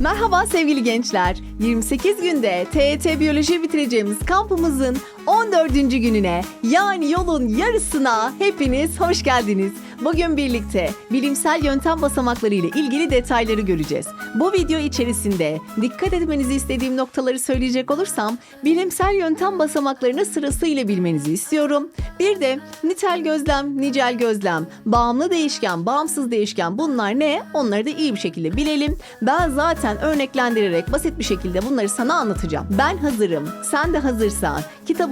Merhaba sevgili gençler. 28 günde TET Biyoloji bitireceğimiz kampımızın 14. gününe yani yolun yarısına hepiniz hoş geldiniz. Bugün birlikte bilimsel yöntem basamakları ile ilgili detayları göreceğiz. Bu video içerisinde dikkat etmenizi istediğim noktaları söyleyecek olursam bilimsel yöntem basamaklarını sırasıyla bilmenizi istiyorum. Bir de nitel gözlem, nicel gözlem, bağımlı değişken, bağımsız değişken bunlar ne? Onları da iyi bir şekilde bilelim. Ben zaten örneklendirerek basit bir şekilde bunları sana anlatacağım. Ben hazırım. Sen de hazırsan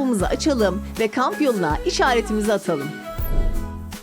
kitabımızı açalım ve kamp yoluna işaretimizi atalım.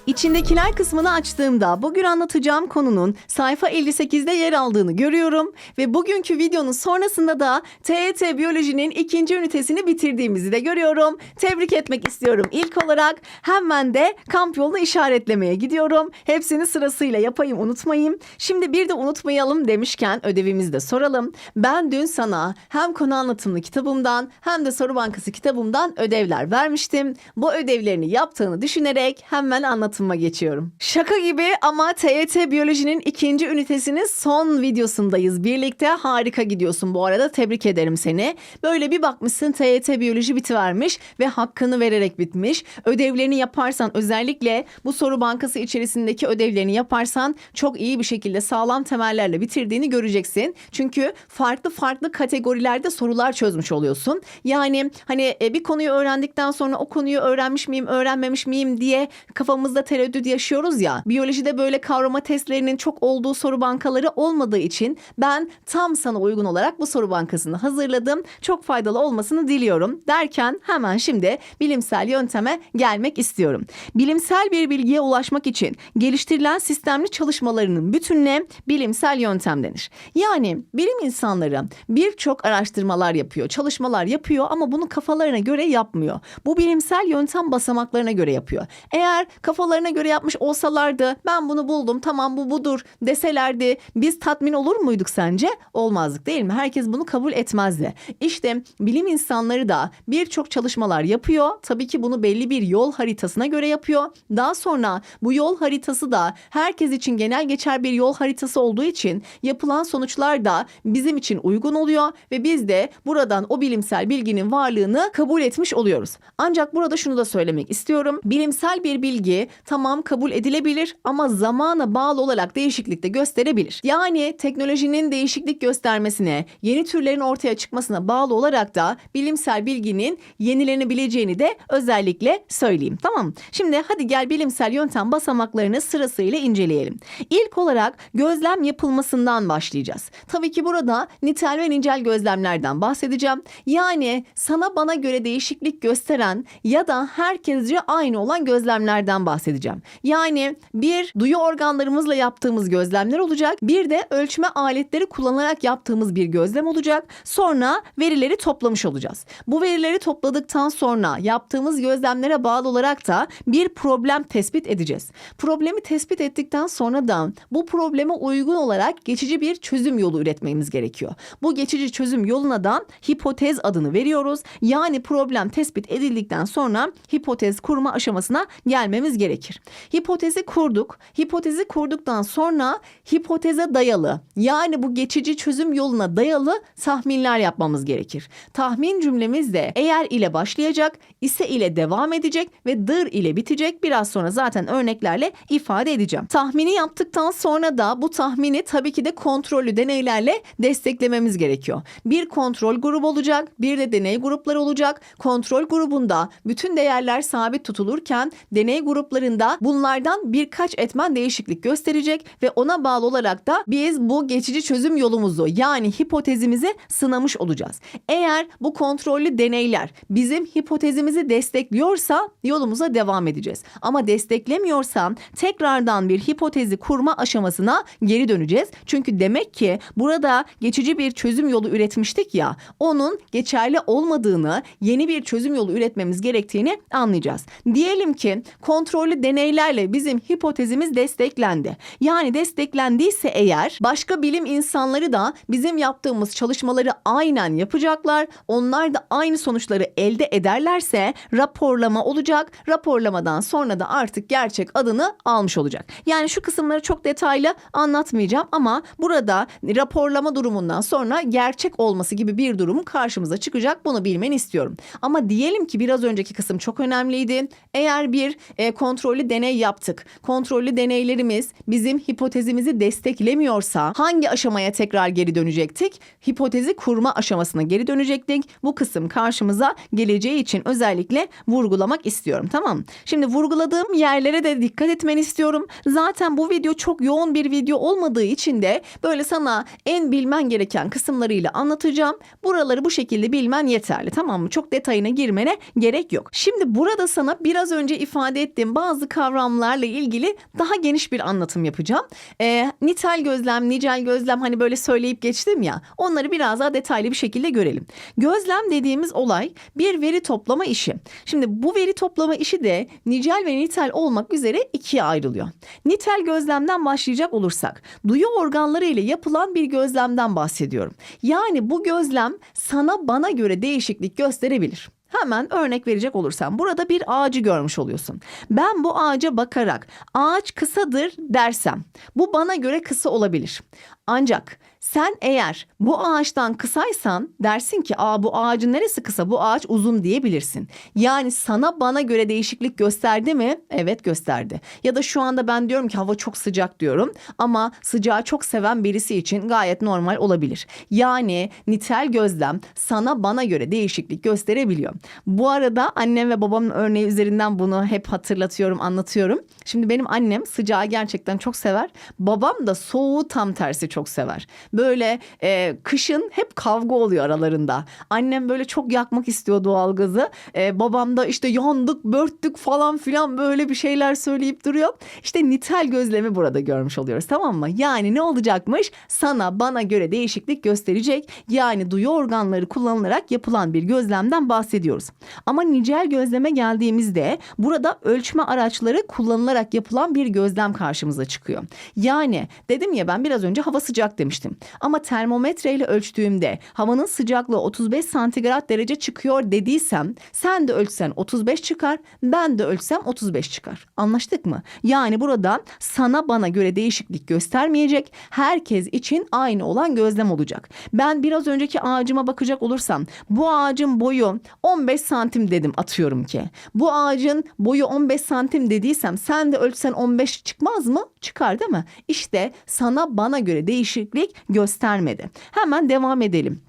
İçindekiler kısmını açtığımda bugün anlatacağım konunun sayfa 58'de yer aldığını görüyorum ve bugünkü videonun sonrasında da TET Biyoloji'nin ikinci ünitesini bitirdiğimizi de görüyorum. Tebrik etmek istiyorum ilk olarak. Hemen de kamp yolunu işaretlemeye gidiyorum. Hepsini sırasıyla yapayım unutmayayım. Şimdi bir de unutmayalım demişken ödevimizi de soralım. Ben dün sana hem konu anlatımlı kitabımdan hem de soru bankası kitabımdan ödevler vermiştim. Bu ödevlerini yaptığını düşünerek hemen anlatıma geçiyorum. Şaka gibi ama TYT Biyoloji'nin ikinci ünitesinin son videosundayız. Birlikte harika gidiyorsun bu arada tebrik ederim seni. Böyle bir bakmışsın TYT Biyoloji bitivermiş ve hakkını vererek bitmiş. Ödevlerini yaparsan özellikle bu soru bankası içerisindeki ödevlerini yaparsan çok iyi bir şekilde sağlam temellerle bitirdiğini göreceksin. Çünkü farklı farklı kategorilerde sorular çözmüş oluyorsun. Yani hani e, bir konuyu öğrendikten sonra o konuyu öğrenmiş miyim, öğrenmemiş miyim diye kafamızda tereddüt yaşıyoruz ya. Biyolojide böyle kavrama testlerinin çok olduğu soru bankaları olmadığı için ben tam sana uygun olarak bu soru bankasını hazırladım. Çok faydalı olmasını diliyorum. Derken hemen şimdi bilimsel yönteme gelmek istiyorum. Bilimsel bir bilgiye ulaşmak için geliştirilen sistemli çalışmalarının bütününe bilimsel yöntem denir. Yani bilim insanları birçok araştırmalar yapıyor, çalışmalar yapıyor ama bunu kafalarına göre yapmıyor. Bu bilimsel yöntem basamaklarına göre yapıyor. Eğer kafalarına göre yapmış olsalardı ben bunu buldum tamam bu budur deselerdi biz tatmin olur muyduk sence? Olmazdık değil mi? Herkes bunu kabul etmezdi. İşte bilim insanları da birçok çalışmalar yapıyor. Tabii ki bunu belli bir yol haritasına göre yapıyor. Daha sonra bu yol haritası da herkes için genel geçer bir yol haritası olduğu için yapılan sonuçlar da bizim için uygun oluyor ve biz de buradan o bilimsel bilginin varlığını kabul etmiş oluyoruz. Ancak burada şunu da söylemek istiyorum. Bilimsel bir bilgi tamam kabul edilebilir ama zamana bağlı olarak değişiklik de gösterebilir. Yani teknolojinin değişiklik göstermesine, yeni türlerin ortaya çıkmasına bağlı olarak da bilimsel bilginin yenilenebileceğini de özellikle söyleyeyim. Tamam. Şimdi hadi gel bilimsel yöntem basamaklarını sırasıyla inceleyelim. İlk olarak gözlem yapılmasından başlayacağız. Tabii ki burada nitel ve nicel gözlemlerden bahsedeceğim. Yani sana bana göre değişiklik gösteren ya da herkesce aynı olan gözlemlerden bahsedeceğim. Yani bir duyu organlarımızla yaptığımız gözlemler olacak. Bir de ölçme aletleri kullanarak yaptığımız bir gözlem olacak. Sonra verileri toplamış olacağız. Bu verileri topladıktan sonra yaptığımız gözlemlere bağlı olarak da bir problem tespit edeceğiz. Problemi tespit ettikten sonra da bu probleme uygun olarak geçici bir çözüm yolu üretmemiz gerekiyor. Bu geçici çözüm yoluna da hipotez adını veriyoruz. Yani problem tespit edildikten sonra hipotez kurma aşamasına gelmemiz gerekir. Hipotezi kurduk. Hipotezi kurduktan sonra hipoteze dayalı yani bu geçici çözüm yoluna dayalı tahminler yapmamız gerekir. Tahmin cümlemiz de eğer ile başlayacak, ise ile devam edecek ve dır ile bitecek. Biraz sonra zaten örneklerle ifade edeceğim. Tahmini yaptıktan sonra da bu tahmini tabii ki de kontrollü deneylerle desteklememiz gerekiyor. Bir kontrol grubu olacak, bir de deney grupları olacak. Kontrol grubunda bütün değerler sabit tutulurken deney gruplarında bunlardan birkaç etmen değişiklik gösterecek ve ona bağlı olarak da biz bu geçici çözüm yolumuzu yani hipotezimizi sınamış olacağız. Eğer bu kontrollü deneyler bizim hipotezimizi destekliyorsa yolumuza devam edeceğiz. Ama desteklemiyorsa tekrardan bir hipotezi kurma aşamasına geri döneceğiz. Çünkü demek ki burada geçici bir çözüm yolu üretmiştik ya onun geçerli olmadığını yeni bir çözüm yolu üretmemiz gerektiğini anlayacağız. Diyelim ki kontrollü kontrollü deneylerle bizim hipotezimiz desteklendi. Yani desteklendiyse eğer başka bilim insanları da bizim yaptığımız çalışmaları aynen yapacaklar. Onlar da aynı sonuçları elde ederlerse raporlama olacak. Raporlamadan sonra da artık gerçek adını almış olacak. Yani şu kısımları çok detaylı anlatmayacağım ama burada raporlama durumundan sonra gerçek olması gibi bir durum karşımıza çıkacak. Bunu bilmeni istiyorum. Ama diyelim ki biraz önceki kısım çok önemliydi. Eğer bir e, kontrollü deney yaptık. Kontrollü deneylerimiz bizim hipotezimizi desteklemiyorsa hangi aşamaya tekrar geri dönecektik? Hipotezi kurma aşamasına geri dönecektik. Bu kısım karşımıza geleceği için özellikle vurgulamak istiyorum. Tamam. Şimdi vurguladığım yerlere de dikkat etmeni istiyorum. Zaten bu video çok yoğun bir video olmadığı için de böyle sana en bilmen gereken kısımlarıyla anlatacağım. Buraları bu şekilde bilmen yeterli tamam mı? Çok detayına girmene gerek yok. Şimdi burada sana biraz önce ifade ettiğim bazı kavramlarla ilgili daha geniş bir anlatım yapacağım. Ee, nitel gözlem, nicel gözlem hani böyle söyleyip geçtim ya onları biraz daha detaylı bir şekilde görelim. Gözlem dediğimiz olay bir veri toplama işi. Şimdi bu veri toplama işi de nicel ve nitel olmak üzere ikiye ayrılıyor. Nitel gözlemden başlayacak olursak duyu organları ile yapılan bir gözlemden bahsediyorum. Yani bu gözlem sana bana göre değişiklik gösterebilir. Hemen örnek verecek olursam burada bir ağacı görmüş oluyorsun. Ben bu ağaca bakarak ağaç kısadır dersem bu bana göre kısa olabilir. Ancak sen eğer bu ağaçtan kısaysan dersin ki aa bu ağacın neresi kısa bu ağaç uzun diyebilirsin. Yani sana bana göre değişiklik gösterdi mi? Evet gösterdi. Ya da şu anda ben diyorum ki hava çok sıcak diyorum ama sıcağı çok seven birisi için gayet normal olabilir. Yani nitel gözlem sana bana göre değişiklik gösterebiliyor. Bu arada annem ve babamın örneği üzerinden bunu hep hatırlatıyorum, anlatıyorum. Şimdi benim annem sıcağı gerçekten çok sever. Babam da soğuğu tam tersi çok sever. Böyle e, kışın hep kavga oluyor aralarında. Annem böyle çok yakmak istiyor doğalgazı. E, babam da işte yandık, börttük falan filan böyle bir şeyler söyleyip duruyor. İşte nitel gözlemi burada görmüş oluyoruz tamam mı? Yani ne olacakmış? Sana bana göre değişiklik gösterecek. Yani duyu organları kullanılarak yapılan bir gözlemden bahsediyoruz. Ama nicel gözleme geldiğimizde burada ölçme araçları kullanılarak yapılan bir gözlem karşımıza çıkıyor. Yani dedim ya ben biraz önce hava sıcak demiştim. Ama termometre ile ölçtüğümde havanın sıcaklığı 35 santigrat derece çıkıyor dediysem sen de ölçsen 35 çıkar ben de ölçsem 35 çıkar. Anlaştık mı? Yani burada sana bana göre değişiklik göstermeyecek. Herkes için aynı olan gözlem olacak. Ben biraz önceki ağacıma bakacak olursam bu ağacın boyu 15 santim dedim atıyorum ki. Bu ağacın boyu 15 santim dediysem sen de ölçsen 15 çıkmaz mı? Çıkar değil mi? İşte sana bana göre değişiklik göstermedi. Hemen devam edelim.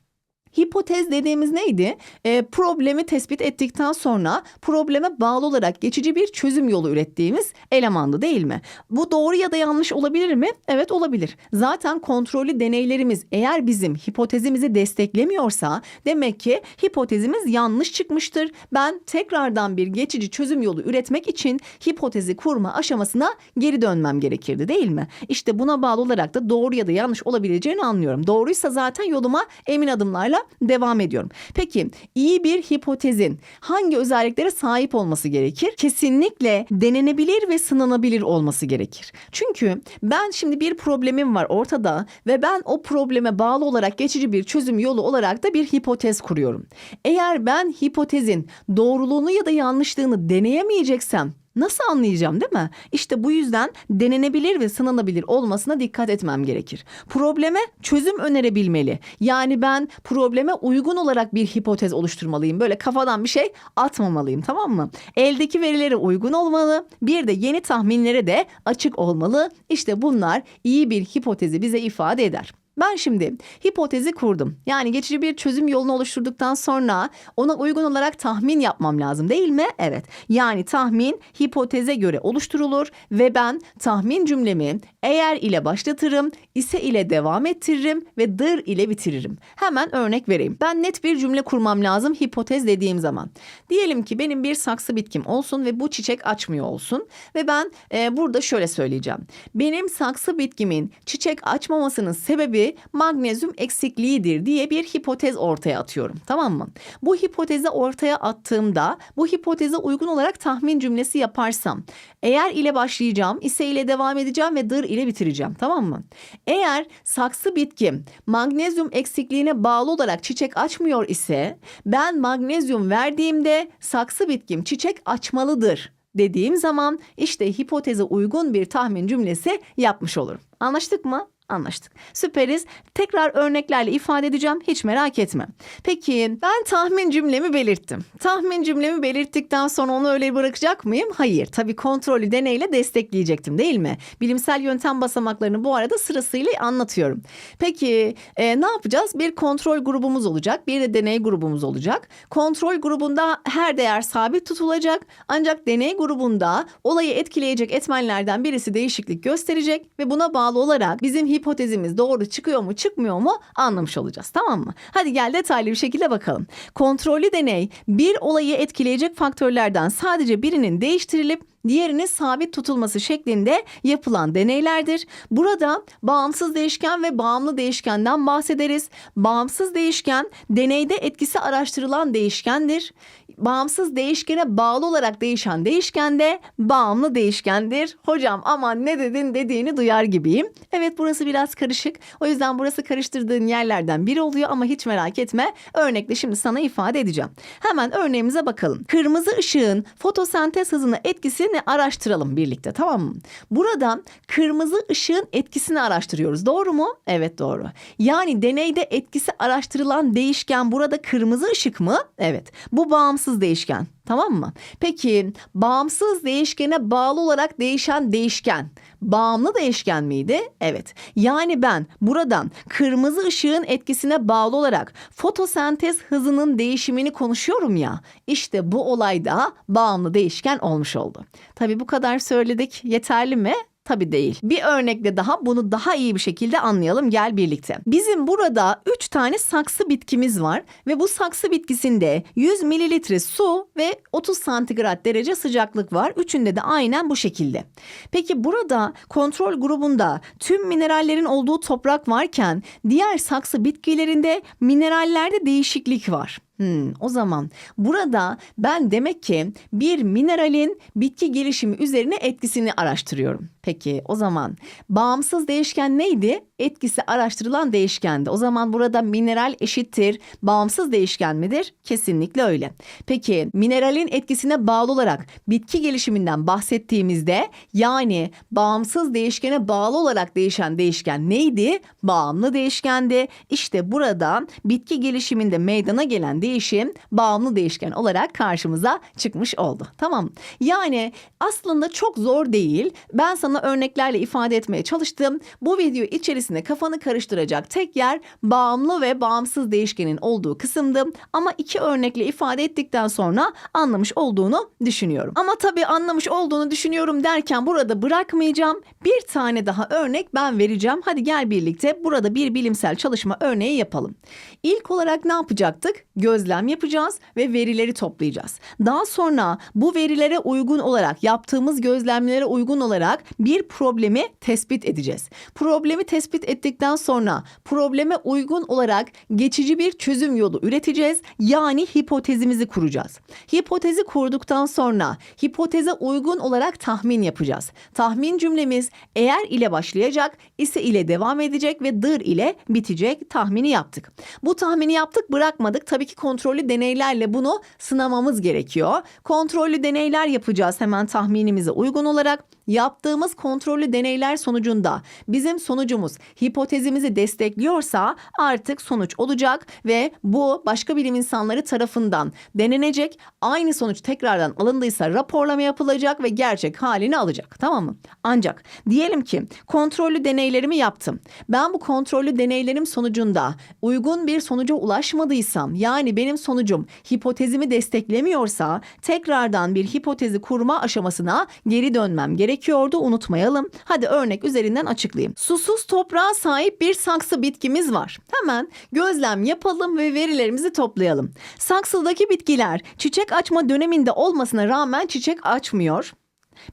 Hipotez dediğimiz neydi? E, problemi tespit ettikten sonra probleme bağlı olarak geçici bir çözüm yolu ürettiğimiz elemandı değil mi? Bu doğru ya da yanlış olabilir mi? Evet olabilir. Zaten kontrollü deneylerimiz eğer bizim hipotezimizi desteklemiyorsa demek ki hipotezimiz yanlış çıkmıştır. Ben tekrardan bir geçici çözüm yolu üretmek için hipotezi kurma aşamasına geri dönmem gerekirdi değil mi? İşte buna bağlı olarak da doğru ya da yanlış olabileceğini anlıyorum. Doğruysa zaten yoluma emin adımlarla devam ediyorum. Peki iyi bir hipotezin hangi özelliklere sahip olması gerekir? Kesinlikle denenebilir ve sınanabilir olması gerekir. Çünkü ben şimdi bir problemim var ortada ve ben o probleme bağlı olarak geçici bir çözüm yolu olarak da bir hipotez kuruyorum. Eğer ben hipotezin doğruluğunu ya da yanlışlığını deneyemeyeceksem Nasıl anlayacağım değil mi? İşte bu yüzden denenebilir ve sınanabilir olmasına dikkat etmem gerekir. Probleme çözüm önerebilmeli. Yani ben probleme uygun olarak bir hipotez oluşturmalıyım. Böyle kafadan bir şey atmamalıyım tamam mı? Eldeki verilere uygun olmalı. Bir de yeni tahminlere de açık olmalı. İşte bunlar iyi bir hipotezi bize ifade eder. Ben şimdi hipotezi kurdum. Yani geçici bir çözüm yolunu oluşturduktan sonra ona uygun olarak tahmin yapmam lazım değil mi? Evet. Yani tahmin hipoteze göre oluşturulur ve ben tahmin cümlemi eğer ile başlatırım, ise ile devam ettiririm ve dır ile bitiririm. Hemen örnek vereyim. Ben net bir cümle kurmam lazım hipotez dediğim zaman. Diyelim ki benim bir saksı bitkim olsun ve bu çiçek açmıyor olsun ve ben e, burada şöyle söyleyeceğim. Benim saksı bitkimin çiçek açmamasının sebebi sebebi magnezyum eksikliğidir diye bir hipotez ortaya atıyorum. Tamam mı? Bu hipotezi ortaya attığımda bu hipoteze uygun olarak tahmin cümlesi yaparsam eğer ile başlayacağım, ise ile devam edeceğim ve dır ile bitireceğim. Tamam mı? Eğer saksı bitkim magnezyum eksikliğine bağlı olarak çiçek açmıyor ise ben magnezyum verdiğimde saksı bitkim çiçek açmalıdır dediğim zaman işte hipoteze uygun bir tahmin cümlesi yapmış olurum. Anlaştık mı? Anlaştık. Süperiz. Tekrar örneklerle ifade edeceğim. Hiç merak etme. Peki ben tahmin cümlemi belirttim. Tahmin cümlemi belirttikten sonra onu öyle bırakacak mıyım? Hayır. Tabii kontrollü deneyle destekleyecektim değil mi? Bilimsel yöntem basamaklarını bu arada sırasıyla anlatıyorum. Peki e, ne yapacağız? Bir kontrol grubumuz olacak. Bir de deney grubumuz olacak. Kontrol grubunda her değer sabit tutulacak. Ancak deney grubunda olayı etkileyecek etmenlerden birisi değişiklik gösterecek ve buna bağlı olarak bizim hipotezimiz doğru çıkıyor mu çıkmıyor mu anlamış olacağız tamam mı? Hadi gel detaylı bir şekilde bakalım. Kontrollü deney bir olayı etkileyecek faktörlerden sadece birinin değiştirilip diğerinin sabit tutulması şeklinde yapılan deneylerdir. Burada bağımsız değişken ve bağımlı değişkenden bahsederiz. Bağımsız değişken deneyde etkisi araştırılan değişkendir. Bağımsız değişkene bağlı olarak değişen değişken de bağımlı değişkendir. Hocam aman ne dedin dediğini duyar gibiyim. Evet burası biraz karışık. O yüzden burası karıştırdığın yerlerden biri oluyor ama hiç merak etme. Örnekle şimdi sana ifade edeceğim. Hemen örneğimize bakalım. Kırmızı ışığın fotosentez hızına etkisini araştıralım birlikte tamam mı? Burada kırmızı ışığın etkisini araştırıyoruz. Doğru mu? Evet doğru. Yani deneyde etkisi araştırılan değişken burada kırmızı ışık mı? Evet. Bu bağımsız değişken. Tamam mı? Peki bağımsız değişkene bağlı olarak değişen değişken bağımlı değişken miydi? Evet. Yani ben buradan kırmızı ışığın etkisine bağlı olarak fotosentez hızının değişimini konuşuyorum ya. İşte bu olayda bağımlı değişken olmuş oldu. Tabii bu kadar söyledik. Yeterli mi? Tabii değil. Bir örnekle daha bunu daha iyi bir şekilde anlayalım gel birlikte. Bizim burada 3 tane saksı bitkimiz var ve bu saksı bitkisinde 100 mililitre su ve 30 santigrat derece sıcaklık var. Üçünde de aynen bu şekilde. Peki burada kontrol grubunda tüm minerallerin olduğu toprak varken diğer saksı bitkilerinde minerallerde değişiklik var. Hmm, o zaman burada ben demek ki bir mineralin bitki gelişimi üzerine etkisini araştırıyorum. Peki o zaman bağımsız değişken neydi? Etkisi araştırılan değişkendi. O zaman burada mineral eşittir bağımsız değişken midir? Kesinlikle öyle. Peki mineralin etkisine bağlı olarak bitki gelişiminden bahsettiğimizde yani bağımsız değişkene bağlı olarak değişen değişken neydi? Bağımlı değişkendi. İşte burada bitki gelişiminde meydana gelen değişim bağımlı değişken olarak karşımıza çıkmış oldu. Tamam. Yani aslında çok zor değil. Ben sana örneklerle ifade etmeye çalıştım. Bu video içerisinde kafanı karıştıracak tek yer bağımlı ve bağımsız değişkenin olduğu kısımdı. Ama iki örnekle ifade ettikten sonra anlamış olduğunu düşünüyorum. Ama tabii anlamış olduğunu düşünüyorum derken burada bırakmayacağım. Bir tane daha örnek ben vereceğim. Hadi gel birlikte burada bir bilimsel çalışma örneği yapalım. İlk olarak ne yapacaktık? Gözlem yapacağız ve verileri toplayacağız. Daha sonra bu verilere uygun olarak yaptığımız gözlemlere uygun olarak bir problemi tespit edeceğiz. Problemi tespit ettikten sonra probleme uygun olarak geçici bir çözüm yolu üreteceğiz. Yani hipotezimizi kuracağız. Hipotezi kurduktan sonra hipoteze uygun olarak tahmin yapacağız. Tahmin cümlemiz eğer ile başlayacak, ise ile devam edecek ve dır ile bitecek tahmini yaptık. Bu tahmini yaptık bırakmadık. Tabii ki kontrollü deneylerle bunu sınamamız gerekiyor. Kontrollü deneyler yapacağız hemen tahminimize uygun olarak. Yaptığımız kontrollü deneyler sonucunda bizim sonucumuz hipotezimizi destekliyorsa artık sonuç olacak ve bu başka bilim insanları tarafından denenecek. Aynı sonuç tekrardan alındıysa raporlama yapılacak ve gerçek halini alacak. Tamam mı? Ancak diyelim ki kontrollü deneylerimi yaptım. Ben bu kontrollü deneylerim sonucunda uygun bir sonuca ulaşmadıysam yani benim sonucum hipotezimi desteklemiyorsa tekrardan bir hipotezi kurma aşamasına geri dönmem gerekiyordu unutmayalım. Hadi örnek üzerinden açıklayayım. Susuz toprağa sahip bir saksı bitkimiz var. Hemen gözlem yapalım ve verilerimizi toplayalım. Saksıdaki bitkiler çiçek açma döneminde olmasına rağmen çiçek açmıyor.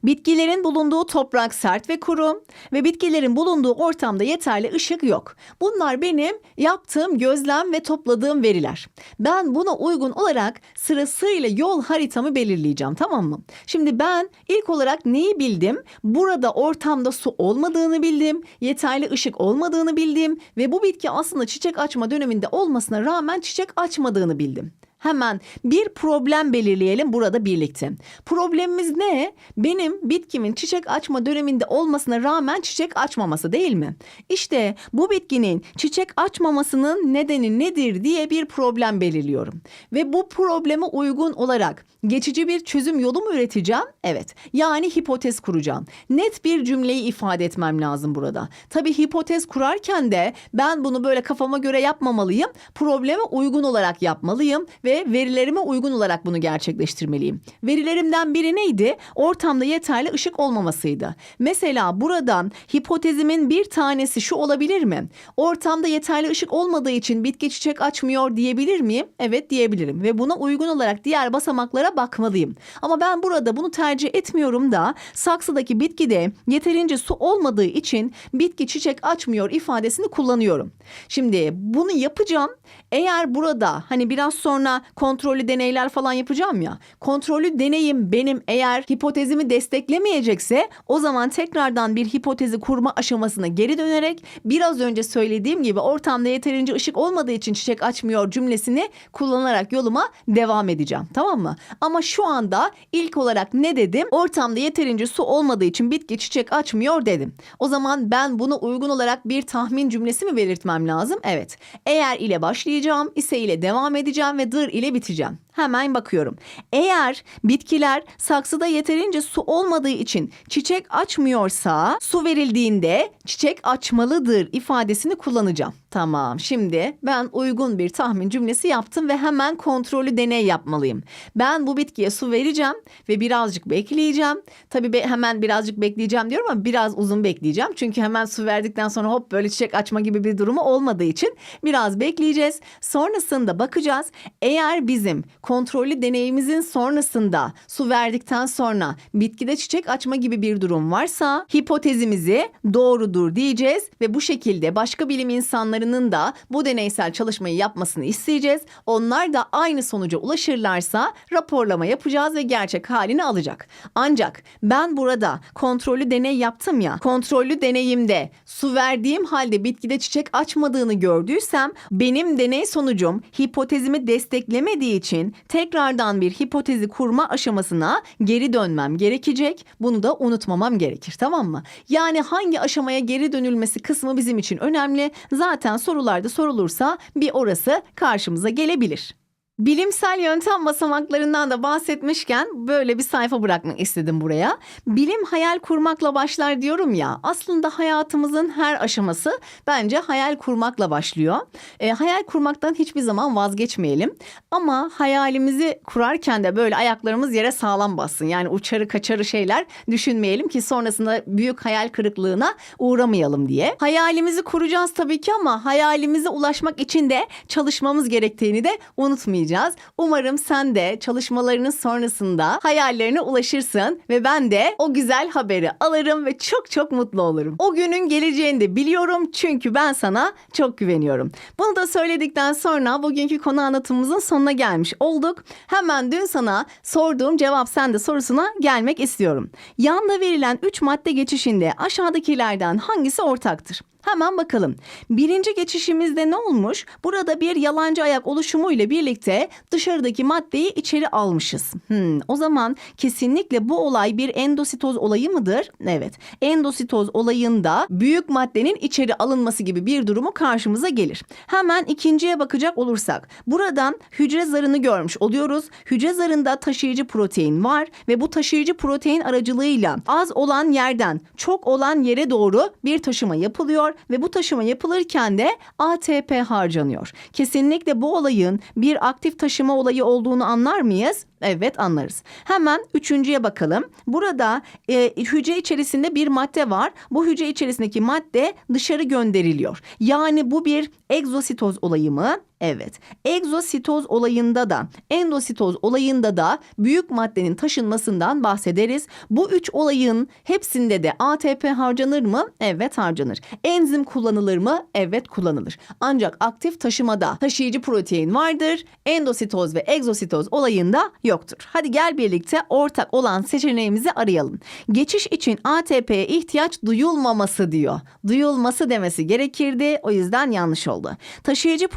Bitkilerin bulunduğu toprak sert ve kuru ve bitkilerin bulunduğu ortamda yeterli ışık yok. Bunlar benim yaptığım gözlem ve topladığım veriler. Ben buna uygun olarak sırasıyla yol haritamı belirleyeceğim tamam mı? Şimdi ben ilk olarak neyi bildim? Burada ortamda su olmadığını bildim, yeterli ışık olmadığını bildim ve bu bitki aslında çiçek açma döneminde olmasına rağmen çiçek açmadığını bildim. Hemen bir problem belirleyelim burada birlikte. Problemimiz ne? Benim bitkimin çiçek açma döneminde olmasına rağmen çiçek açmaması değil mi? İşte bu bitkinin çiçek açmamasının nedeni nedir diye bir problem belirliyorum. Ve bu probleme uygun olarak geçici bir çözüm yolu mu üreteceğim? Evet. Yani hipotez kuracağım. Net bir cümleyi ifade etmem lazım burada. Tabii hipotez kurarken de ben bunu böyle kafama göre yapmamalıyım. Probleme uygun olarak yapmalıyım ve verilerime uygun olarak bunu gerçekleştirmeliyim. Verilerimden biri neydi? Ortamda yeterli ışık olmamasıydı. Mesela buradan hipotezimin bir tanesi şu olabilir mi? Ortamda yeterli ışık olmadığı için bitki çiçek açmıyor diyebilir miyim? Evet diyebilirim ve buna uygun olarak diğer basamaklara bakmalıyım. Ama ben burada bunu tercih etmiyorum da saksıdaki bitkide yeterince su olmadığı için bitki çiçek açmıyor ifadesini kullanıyorum. Şimdi bunu yapacağım. Eğer burada hani biraz sonra kontrollü deneyler falan yapacağım ya. Kontrollü deneyim benim eğer hipotezimi desteklemeyecekse o zaman tekrardan bir hipotezi kurma aşamasına geri dönerek biraz önce söylediğim gibi ortamda yeterince ışık olmadığı için çiçek açmıyor cümlesini kullanarak yoluma devam edeceğim. Tamam mı? Ama şu anda ilk olarak ne dedim? Ortamda yeterince su olmadığı için bitki çiçek açmıyor dedim. O zaman ben buna uygun olarak bir tahmin cümlesi mi belirtmem lazım? Evet. Eğer ile başlayacağım, ise ile devam edeceğim ve dır ile biteceğim. Hemen bakıyorum. Eğer bitkiler saksıda yeterince su olmadığı için çiçek açmıyorsa su verildiğinde çiçek açmalıdır ifadesini kullanacağım. Tamam şimdi ben uygun bir tahmin cümlesi yaptım ve hemen kontrollü deney yapmalıyım. Ben bu bitkiye su vereceğim ve birazcık bekleyeceğim. Tabii be, hemen birazcık bekleyeceğim diyorum ama biraz uzun bekleyeceğim. Çünkü hemen su verdikten sonra hop böyle çiçek açma gibi bir durumu olmadığı için biraz bekleyeceğiz. Sonrasında bakacağız. Eğer bizim kontrollü deneyimizin sonrasında su verdikten sonra bitkide çiçek açma gibi bir durum varsa hipotezimizi doğrudur diyeceğiz ve bu şekilde başka bilim insanlarının da bu deneysel çalışmayı yapmasını isteyeceğiz. Onlar da aynı sonuca ulaşırlarsa raporlama yapacağız ve gerçek halini alacak. Ancak ben burada kontrollü deney yaptım ya. Kontrollü deneyimde su verdiğim halde bitkide çiçek açmadığını gördüysem benim deney sonucum hipotezimi desteklemediği için tekrardan bir hipotezi kurma aşamasına geri dönmem gerekecek. Bunu da unutmamam gerekir tamam mı? Yani hangi aşamaya geri dönülmesi kısmı bizim için önemli. Zaten sorularda sorulursa bir orası karşımıza gelebilir. Bilimsel yöntem basamaklarından da bahsetmişken böyle bir sayfa bırakmak istedim buraya. Bilim hayal kurmakla başlar diyorum ya. Aslında hayatımızın her aşaması bence hayal kurmakla başlıyor. E, hayal kurmaktan hiçbir zaman vazgeçmeyelim. Ama hayalimizi kurarken de böyle ayaklarımız yere sağlam bassın. Yani uçarı kaçarı şeyler düşünmeyelim ki sonrasında büyük hayal kırıklığına uğramayalım diye. Hayalimizi kuracağız tabii ki ama hayalimize ulaşmak için de çalışmamız gerektiğini de unutmayacağız yapacağız. Umarım sen de çalışmalarının sonrasında hayallerine ulaşırsın ve ben de o güzel haberi alırım ve çok çok mutlu olurum. O günün geleceğini de biliyorum çünkü ben sana çok güveniyorum. Bunu da söyledikten sonra bugünkü konu anlatımımızın sonuna gelmiş olduk. Hemen dün sana sorduğum cevap sende sorusuna gelmek istiyorum. Yanda verilen 3 madde geçişinde aşağıdakilerden hangisi ortaktır? Hemen bakalım. Birinci geçişimizde ne olmuş? Burada bir yalancı ayak oluşumu ile birlikte dışarıdaki maddeyi içeri almışız. Hmm, o zaman kesinlikle bu olay bir endositoz olayı mıdır? Evet. Endositoz olayında büyük maddenin içeri alınması gibi bir durumu karşımıza gelir. Hemen ikinciye bakacak olursak buradan hücre zarını görmüş oluyoruz. Hücre zarında taşıyıcı protein var ve bu taşıyıcı protein aracılığıyla az olan yerden çok olan yere doğru bir taşıma yapılıyor ve bu taşıma yapılırken de ATP harcanıyor. Kesinlikle bu olayın bir aktif taşıma olayı olduğunu anlar mıyız? Evet anlarız. Hemen üçüncüye bakalım. Burada e, hücre içerisinde bir madde var. Bu hücre içerisindeki madde dışarı gönderiliyor. Yani bu bir egzositoz olayı mı? Evet. Egzositoz olayında da, endositoz olayında da büyük maddenin taşınmasından bahsederiz. Bu üç olayın hepsinde de ATP harcanır mı? Evet harcanır. Enzim kullanılır mı? Evet kullanılır. Ancak aktif taşımada taşıyıcı protein vardır. Endositoz ve egzositoz olayında yoktur. Hadi gel birlikte ortak olan seçeneğimizi arayalım. Geçiş için ATP'ye ihtiyaç duyulmaması diyor. Duyulması demesi gerekirdi. O yüzden yanlış oldu. Taşıyıcı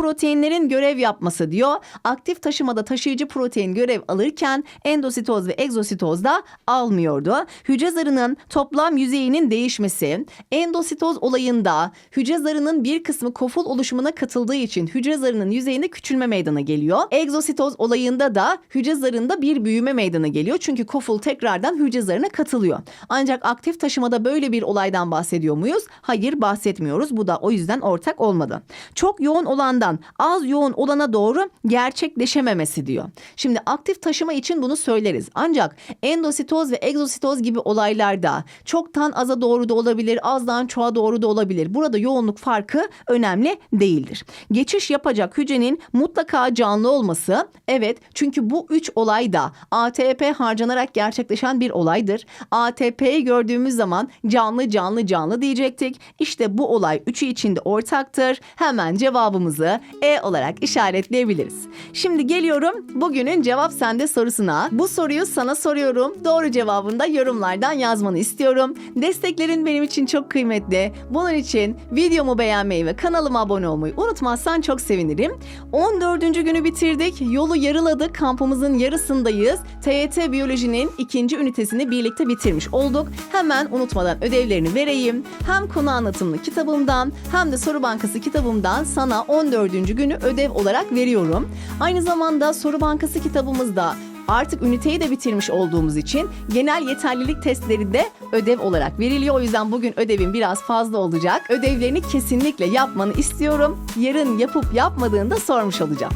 proteinlerin görev yapması diyor. Aktif taşımada taşıyıcı protein görev alırken endositoz ve egzositozda almıyordu. Hücre zarının toplam yüzeyinin değişmesi, endositoz olayında hücre zarının bir kısmı koful oluşumuna katıldığı için hücre zarının yüzeyinde küçülme meydana geliyor. Egzositoz olayında da hücre zarında bir büyüme meydana geliyor. Çünkü koful tekrardan hücre zarına katılıyor. Ancak aktif taşımada böyle bir olaydan bahsediyor muyuz? Hayır bahsetmiyoruz. Bu da o yüzden ortak olmadı. Çok yoğun olandan az yoğun olana doğru gerçekleşememesi diyor. Şimdi aktif taşıma için bunu söyleriz. Ancak endositoz ve egzositoz gibi olaylarda çoktan aza doğru da olabilir, azdan çoğa doğru da olabilir. Burada yoğunluk farkı önemli değildir. Geçiş yapacak hücrenin mutlaka canlı olması, evet çünkü bu üç olay da ATP harcanarak gerçekleşen bir olaydır. ATP'yi gördüğümüz zaman canlı canlı canlı diyecektik. İşte bu olay üçü içinde ortaktır. Hemen cevabımızı E olarak işaretleyebiliriz. Şimdi geliyorum bugünün cevap sende sorusuna. Bu soruyu sana soruyorum. Doğru cevabını da yorumlardan yazmanı istiyorum. Desteklerin benim için çok kıymetli. Bunun için videomu beğenmeyi ve kanalıma abone olmayı unutmazsan çok sevinirim. 14. günü bitirdik. Yolu yarıladık. Kampımızın yarısındayız. TYT Biyoloji'nin ikinci ünitesini birlikte bitirmiş olduk. Hemen unutmadan ödevlerini vereyim. Hem konu anlatımlı kitabımdan hem de soru bankası kitabımdan sana 14. günü ödev olarak veriyorum. Aynı zamanda soru bankası kitabımızda Artık üniteyi de bitirmiş olduğumuz için genel yeterlilik testleri de ödev olarak veriliyor. O yüzden bugün ödevin biraz fazla olacak. Ödevlerini kesinlikle yapmanı istiyorum. Yarın yapıp yapmadığını da sormuş olacağım.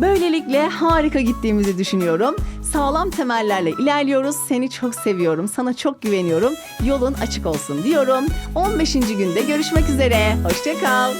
Böylelikle harika gittiğimizi düşünüyorum. Sağlam temellerle ilerliyoruz. Seni çok seviyorum. Sana çok güveniyorum. Yolun açık olsun diyorum. 15. günde görüşmek üzere. Hoşçakal.